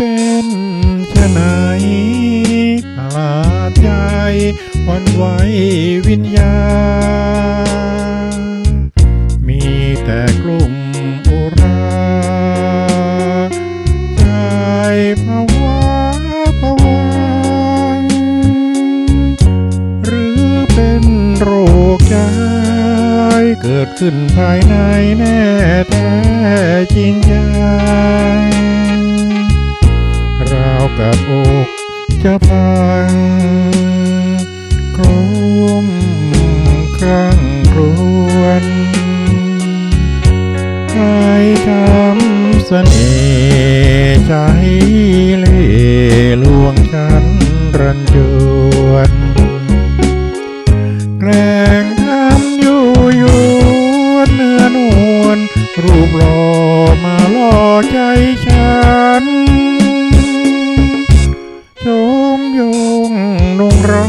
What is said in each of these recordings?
เป็นชะไหนาลาใจวันไหววิญญาณมีแต่กลุ่มอุราใจภาวะภวังหรือเป็นโรคใจเกิดขึ้นภายในแน่แท้จริงใจ กับอกจะพังกลุ้มครั้งครวนใครทำเสน่ห์ใจเล่ลวงฉันรันจวนแกล้งทำอยู่ยวนเนื้อนวลรูปหล่อมาล่อใจฉัน นงรา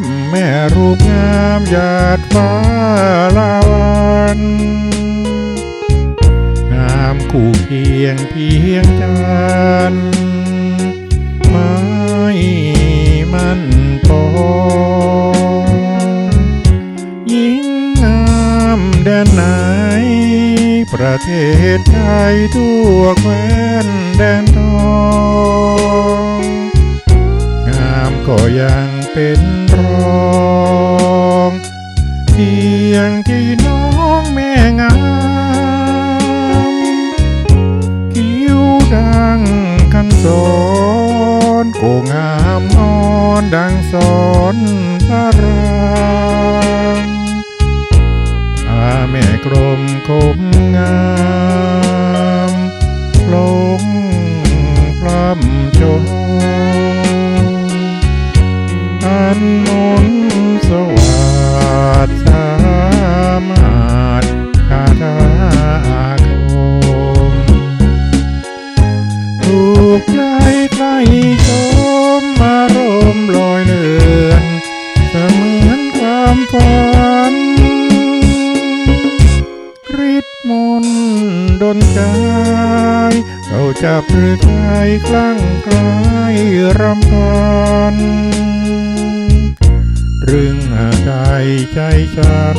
มแม่รูปงามหยาดฟ้าลาวันงามคู่เคียงเพียงจันไม่มันปอยิ่งงามแดนไหน ประเทศไทยทั่วแคว้นแดนทอง เป็นรองเพียงที่น้องแม่งามคิ้วดังคันสอนโกงามนอนดังสอนพระรามอาแม่กลมคมงาม นกายเราจับหรือไทยคลั่งไคลายรำพันเรื่องใจใจฉัน